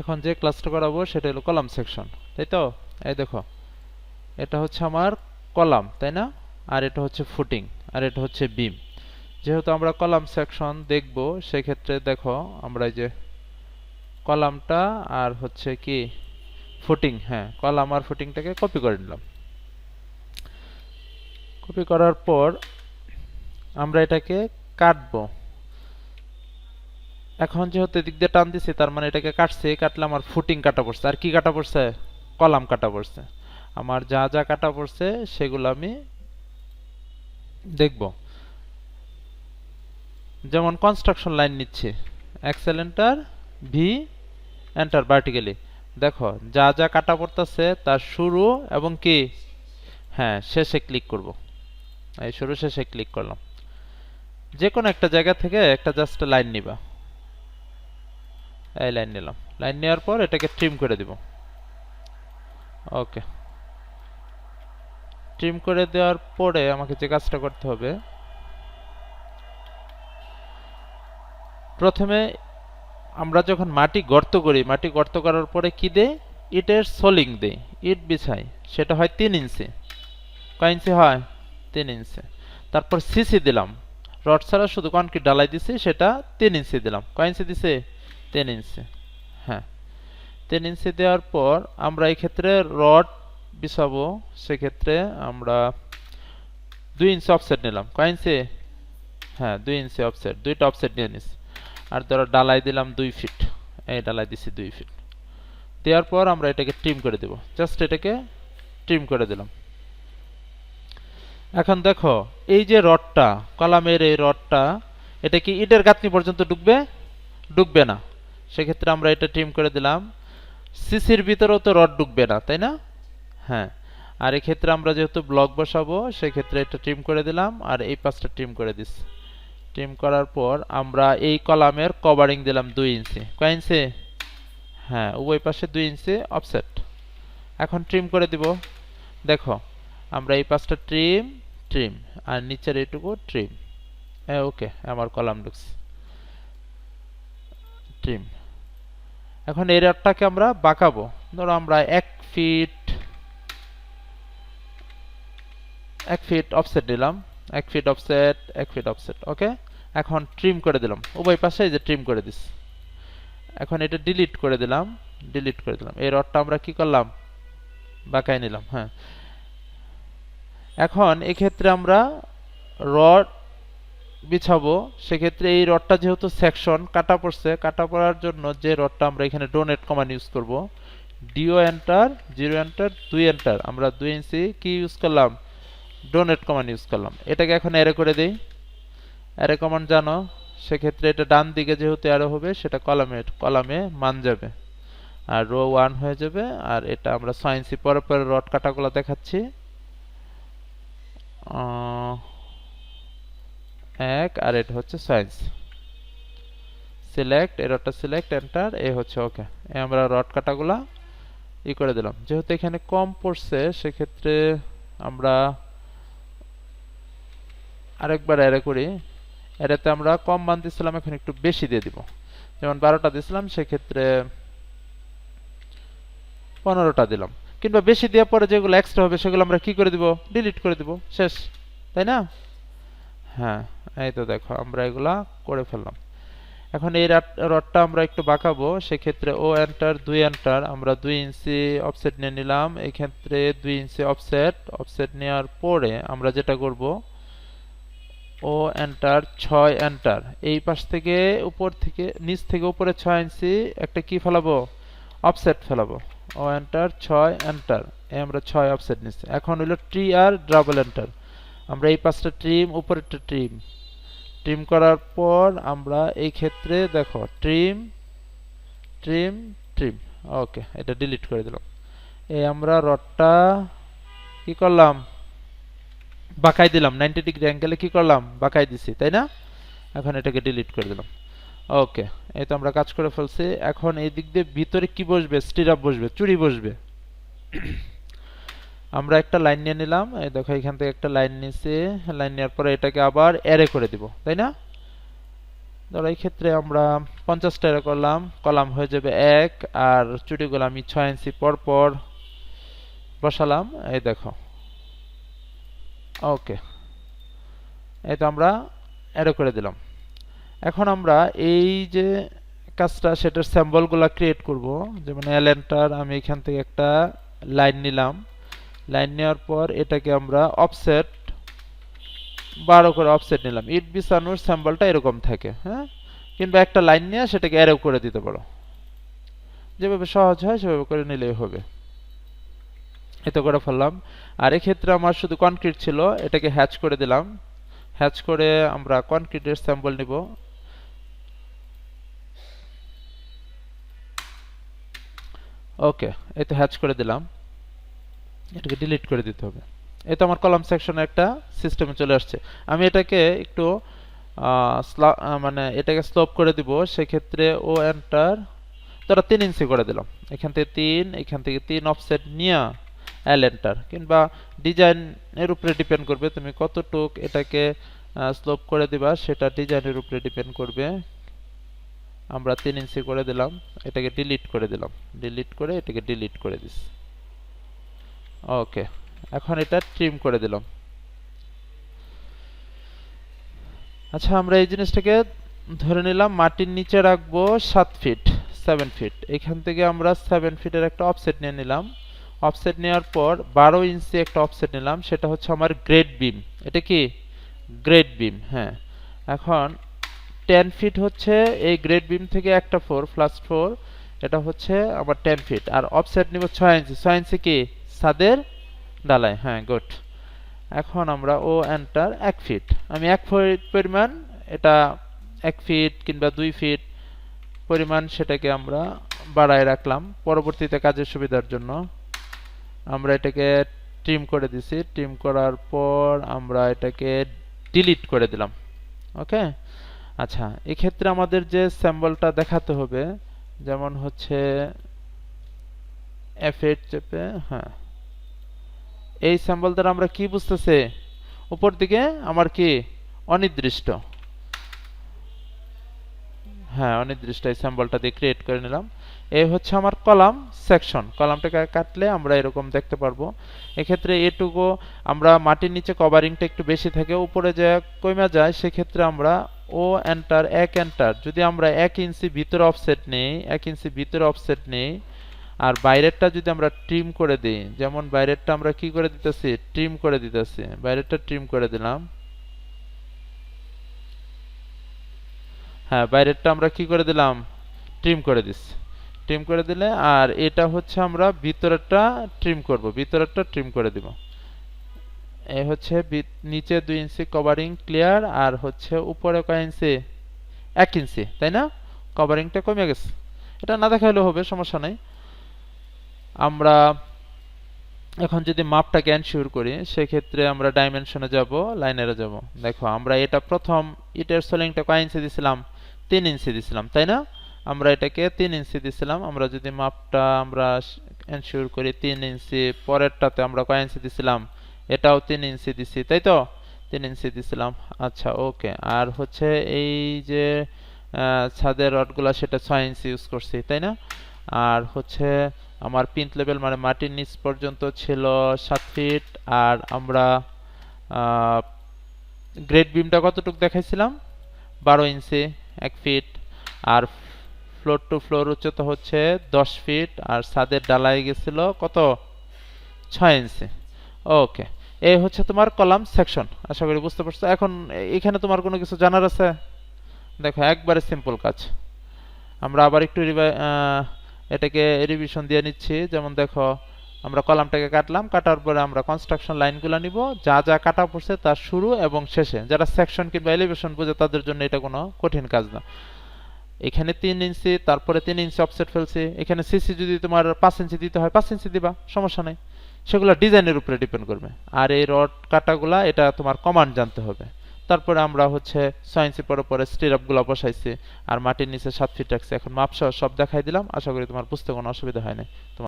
এখন যে ক্লাসটা করাবো সেটা হলো কলাম সেকশন তাই তো? এই দেখো, এটা হচ্ছে আমার কলাম, তাই না? আর এটা হচ্ছে ফুটিং আর এটা হচ্ছে বিম যেহেতু আমরা কলাম সেকশন দেখব, সেক্ষেত্রে দেখো আমরা এই যে কলামটা আর হচ্ছে কি ফুটিং হ্যাঁ কলাম আর ফুটিংটাকে কপি করে নিলাম। কপি করার পর আমরা এটাকে কাটবো। এখন যেহেতু এদিক দিয়ে টান দিছি, তার মানে এটাকে কাটছে, কাটলে আমার ফুটিং কাটা পড়ছে। আর কি কাটা পড়ছে? কলাম কাটা পড়ছে। আমার যা যা কাটা পড়ছে, সেগুলো আমি দেখব। যেমন কনস্ট্রাকশন লাইন নিচ্ছি। XL enter V enter vertically দেখো, যা যা কাটা পড়তেছে, তার শুরু এবং কি? হ্যাঁ শেষে ক্লিক করব। এই শুরু শেষে ক্লিক করলাম। যে কোনো একটা জায়গা থেকে একটা জাস্ট লাইন নিবা। এই লাইন নিলাম। লাইন নেওয়ার পর এটাকে ট্রিম করে দিব। ওকে ট্রিম করে দেওয়ার পরে আমাকে যে কাজটা করতে হবে, প্রথমে আমরা যখন মাটি গর্ত করি, মাটি গর্ত করার পরে কি দেই? ইটের সোলিং দেই। ইট বিছাই। সেটা হয় তিন ইঞ্চি। কয় ইঞ্চি হয়? তিন ইঞ্চি। তারপর সিসি দিলাম। রড ছাড়া শুধু কনক্রিট ডালাই দিছি, সেটা তিন ইঞ্চি দিলাম। কয় ইঞ্চি দিছে? তিন ইঞ্চি হ্যাঁ। তিন ইঞ্চি দেওয়ার পর আমরা এই ক্ষেত্রে রড বিছাবো, সেক্ষেত্রে আমরা দুই ইঞ্চি অফসেট নিলাম। কয় ইঞ্চি হ্যাঁ দুই ইঞ্চি অফসেট দুইটা অফসেট নিয়ে নিস আর ধরো ডালাই দিলাম দুই ফিট এই ডালাই দিছি দুই ফিট দেওয়ার পর আমরা এটাকে ট্রিম করে দেব। জাস্ট এটাকে ট্রিম করে দিলাম। এখন দেখো, এই যে রডটা কলামের এই রডটা এটা কি ইটের গাঁথনি পর্যন্ত ঢুকবে? ঢুকবে না। সেক্ষেত্রে আমরা এটা ট্রিম করে দিলাম। সিসির ভিতরেও তো রড ঢুকবে না, তাই না? হ্যাঁ। আর এক্ষেত্রে আমরা যেহেতু ব্লক বসাবো, সেক্ষেত্রে এটা ট্রিম করে দিলাম আর এই পাশটা ট্রিম করে দিস। ট্রিম করার পর আমরা এই কলামের কভারিং দিলাম দুই ইঞ্চি। কয় ইঞ্চি? হ্যাঁ উভয় পাশে দুই ইঞ্চি অফসেট এখন ট্রিম করে দিব। দেখো, আমরা এই পাশটা ট্রিম ট্রিম আর নিচের এইটুকু ট্রিম হ্যাঁ ওকে আমার কলাম ঢুকছে। ট্রিম এখন এই রডটাকে আমরা বাঁকাবো। ধরো আমরা এক ফিট এক ফিট অফসেট দিলাম এক ফিট অফসেট এক ফিট অফসেট ওকে এখন ট্রিম করে দিলাম। উভয় পাশে যে ট্রিম করে দিস। এখন এটা ডিলিট করে দিলাম ডিলিট করে দিলাম। এই রডটা আমরা কি করলাম? বাঁকাই নিলাম হ্যাঁ। এখন এক্ষেত্রে আমরা রড বিছাবো, সেক্ষেত্রে এই রডটা যেহেতু সেকশন কাটা পড়ছে, কাটা পড়ার জন্য যে রডটা আমরা এখানে ডোনেট কমান্ড ইউজ করব ডিও এন্টার জিরো এন্টার দুই এন্টার আমরা দুই ইঞ্চি কি ইউজ করলাম? ডোনেট কমান্ড ইউজ করলাম। এটাকে এখন অ্যারে করে দিই। অ্যারে কমান্ড জানো, সেক্ষেত্রে এটা ডান দিকে যেহেতু অ্যারো হবে, সেটা কলামে কলামে মান যাবে। আর রো ওয়ান হয়ে যাবে, আর এটা আমরা ছয় ইঞ্চি পরে পরে রড কাটাগুলো দেখাচ্ছি। এক আর এটা হচ্ছে সায়েন্স সিলেক্ট এর রডটা সিলেক্ট এন্টার এ হচ্ছে ওকে এ আমরা রড কাটাগুলা ই করে দিলাম। যেহেতু এখানে কম পড়ছে, সেক্ষেত্রে আমরা আরেকবার অ্যারে করি। অ্যারেতে আমরা কম মান দিছিলাম, এখন একটু বেশি দিয়ে দিব। যেমন বারোটা দিছিলাম, সেক্ষেত্রে পনেরোটা দিলাম। কিংবা বেশি দেওয়ার পরে যেগুলো এক্সট্রা হবে, সেগুলো আমরা কি করে দিব? ডিলিট করে দিব। শেষ। তাই না? হ্যাঁ এই তো দেখো, আমরা এগুলা করে ফেললাম। এখন এই রডটা আমরা একটু বাঁকাবো, সেক্ষেত্রে ও এন্টার দুই এন্টার আমরা দুই ইঞ্চি অফসেট নিয়ে নিলাম। এই ক্ষেত্রে দুই ইঞ্চি অফসেট অফসেট নেওয়ার পরে আমরা যেটা করব ও এন্টার ছয় এন্টার এই পাশ থেকে উপর থেকে, নিচ থেকে উপরে ছয় ইঞ্চি একটা কি ফেলাবো? অফসেট ফেলাবো। ও এন্টার ছয় এন্টার আমরা ছয় অফসেট নিচ্ছি। এখন হলো ট্রি আর ডাবল এন্টার আমরা এই পাঁচটা ট্রিম উপরেরটা ট্রিম ট্রিম করার পর আমরা এই ক্ষেত্রে দেখো ট্রিম ট্রিম ট্রিম ওকে এটা ডিলিট করে দিলাম। এই আমরা রডটা কি করলাম? বাঁকাই দিলাম। নাইনটি ডিগ্রি অ্যাঙ্গেলে কি করলাম? বাঁকাই দিছি, তাই না? এখন এটাকে ডিলিট করে দিলাম। ওকে এই তো আমরা কাজ করে ফেলছি। এখন এই দিক দিয়ে ভিতরে কি বসবে? স্টিরাপ বসবে চুরি বসবে। আমরা একটা লাইন নিয়ে নিলাম, এই দেখো এখান থেকে একটা লাইন নিয়েছি, লাইন নেওয়ার পরে এটাকে আবার অ্যারে করে দিব, তাই না? ধরো এই ক্ষেত্রে আমরা পঞ্চাশ টাকা করলাম, কলাম হয়ে যাবে এক, আর চুটিগুলো আমি ছয় ইঞ্চি পর পর বসালাম, এই দেখো। ওকে এই তো আমরা অ্যাডো করে দিলাম। এখন আমরা এই যে কাজটা, সেটার স্যাম্বলগুলো ক্রিয়েট করব, যেমন এলেন্টার আমি এখান থেকে একটা লাইন নিলাম। লাইন নেওয়ার পর এটাকে আমরা অফসেট বারো করে অফসেট নিলাম। ইট বিছানোর স্যাম্বলটা এরকম থাকে হ্যাঁ? কিংবা একটা লাইন নিয়ে সেটাকে অ্যারো করে দিতে পারো। যেভাবে সহজ হয় সেভাবে করে নিলেই হবে। এত করে ফেললাম। আর এক্ষেত্রে আমার শুধু কনক্রিট ছিল, এটাকে হ্যাচ করে দিলাম। হ্যাচ করে আমরা কনক্রিটের স্যাম্পল নিব। ওকে এই তো হ্যাচ করে দিলাম। এটাকে ডিলিট করে দিতে হবে। এই তো আমার কলাম সেকশনে একটা সিস্টেমে চলে আসছে। আমি এটাকে একটু মানে এটাকে স্লোপ করে দিব, সেক্ষেত্রে ও এন্টার ধরো তিন ইঞ্চি করে দিলাম। এখান থেকে তিন, এখান থেকে তিন অফসেট নিয়ে এল এন্টার কিংবা ডিজাইনের উপরে ডিপেন্ড করবে তুমি কতটুক এটাকে স্লোপ করে দিবা, সেটা ডিজাইনের উপরে ডিপেন্ড করবে। আমরা তিন ইঞ্চি করে দিলাম, এটাকে ডিলিট করে দিলাম। ডিলিট করে এটাকে ডিলিট করে দিস। ওকে, এখন এটা ট্রিম করে দিলাম। আচ্ছা আমরা এই জিনিসটাকে ধরে নিলাম, মাটির নিচে রাখব সাত ফিট সেভেন ফিট এখান থেকে আমরা সেভেন ফিটের একটা অফসেট নিয়ে নিলাম। অফসেট নেওয়ার পর বারো ইঞ্চি একটা অফসেট নিলাম, সেটা হচ্ছে আমার গ্রেড বিম এটা কি? গ্রেড বিম হ্যাঁ। এখন টেন ফিট হচ্ছে এই গ্রেড বিম থেকে একটা ফোর প্লাস ফোর এটা হচ্ছে আমার টেন ফিট আর অফসেট নিব ছয় ইঞ্চি। ছয় ইঞ্চি কি? ছাদের ডালায় হ্যাঁ গুড। এখন আমরা ও এন্টার এক ফিট। আমি এক ফিট পরিমাণ, এটা এক ফিট কিংবা দুই ফিট পরিমাণ সেটাকে আমরা বাড়ায় রাখলাম পরবর্তীতে কাজের সুবিধার জন্য। আমরা এটাকে ট্রিম করে দিছি। ট্রিম করার পর আমরা এটাকে ডিলিট করে দিলাম। ওকে? আচ্ছা এক্ষেত্রে আমাদের যে স্যাম্বলটা দেখাতে হবে, যেমন হচ্ছে এফ8 চেপে হ্যাঁ এই স্যাম্বল দ্বারা আমরা কি বুঝতেছে? উপর দিকে আমার কি? অনির্দিষ্ট। হ্যাঁ অনির্দিষ্ট এই স্যাম্বলটা দিয়ে ক্রিয়েট করে নিলাম। এই হচ্ছে আমার কলাম সেকশন কলামটাকে কাটলে আমরা এরকম দেখতে পারব। এক্ষেত্রে এটুকু আমরা মাটির নিচে কভারিংটা একটু বেশি থাকে, উপরে যে কমে যায়, সেক্ষেত্রে আমরা ও এন্টার এক এন্টার যদি আমরা এক ইঞ্চি ভিতরে অফসেট নেই, এক ইঞ্চি ভিতরে অফসেট নেই আর বাইরেরটা যদি আমরা ট্রিম করে দিই, যেমন বাইরেরটা আমরা কি করে দিতেছি? ট্রিম করে দিতেছি। বাইরেরটা ট্রিম করে দিলাম। হ্যাঁ বাইরেরটা আমরা কি করে দিলাম? ট্রিম করে দিচ্ছি। ট্রিম করে দিলে, আর এটা হচ্ছে আমরা ভিতরেরটা ট্রিম করব। ভিতরেরটা ট্রিম করে দিব। এই হচ্ছে নিচে দুই ইঞ্চি কভারিং ক্লিয়ার আর হচ্ছে উপরে কয় ইঞ্চি এক ইঞ্চি তাই না? কভারিংটা কমে গেছে। এটা না দেখাইলেও হবে, সমস্যা নাই। আমরা এখন যদি মাপটাকে এনশিওর করি, সেক্ষেত্রে আমরা ডাইমেনশনে যাব লাইনারে যাব। দেখো, আমরা এটা প্রথম ইটের সোলিংটা কয় ইঞ্চি দিছিলাম? তিন ইঞ্চি দিছিলাম, তাই না? আমরা এটাকে তিন ইঞ্চি দিছিলাম। আমরা যদি মাপটা আমরা এনশিওর করি তিন ইঞ্চি পরেরটাতে আমরা কয় ইঞ্চি দিছিলাম? এটাও তিন ইঞ্চি দিছি, তাই তো? তিন ইঞ্চি দিছিলাম। আচ্ছা ওকে আর হচ্ছে এই যে ছাদের রডগুলা সেটা ছয় ইঞ্চি ইউজ করছি, তাই না? আর হচ্ছে আমার পিন্ট লেভেল মানে মাটির নিচ পর্যন্ত ছিল সাত ফিট আর আমরা গ্রেড বিমটা কতটুকু দেখাইছিলাম? বারো ইঞ্চি, এক ফিট আর ফ্লোর টু ফ্লোর উচ্চতা হচ্ছে দশ ফিট আর ছাদের ডালাই গেছিল কত? ছয় ইঞ্চি। ওকে এই হচ্ছে তোমার কলাম সেকশন আশা করি বুঝতে পারছ। এখন এখানে তোমার কোনো কিছু জানার আছে? দেখো, একবারে সিম্পল কাজ। আমরা আবার একটু রিভাই- এটাকে রিভিশন দিয়ে নিচ্ছি। যেমন দেখো, আমরা কলামটাকে কাটলাম, কাটার পরে আমরা কনস্ট্রাকশন লাইনগুলো নিব। যা যা কাটা পড়ছে তার শুরু এবং শেষে। যারা সেকশন কিংবা এলিভেশন বোঝে তাদের জন্য এটা কোনো কঠিন কাজ না। এখানে তিন ইঞ্চি, তারপরে তিন ইঞ্চি অফসেট ফেলছি। এখানে সিসি যদি তোমার পাঁচ ইঞ্চি দিতে হয়, পাঁচ ইঞ্চি দিবা, সমস্যা নাই। সেগুলো ডিজাইনের উপরে ডিপেন্ড করবে। আর এই রড কাটাগুলা, এটা তোমার কমান্ড জানতে হবে। তারপরে আমরা হচ্ছে ছয় পরে পরে স্টিরাপগুলো বসাইছি, আর মাটির নিচে সাত ফিট রাখছি। এখন মাপসহ সব দেখাই দিলাম, আশা করি তোমার বুঝতে কোনো অসুবিধা হয় না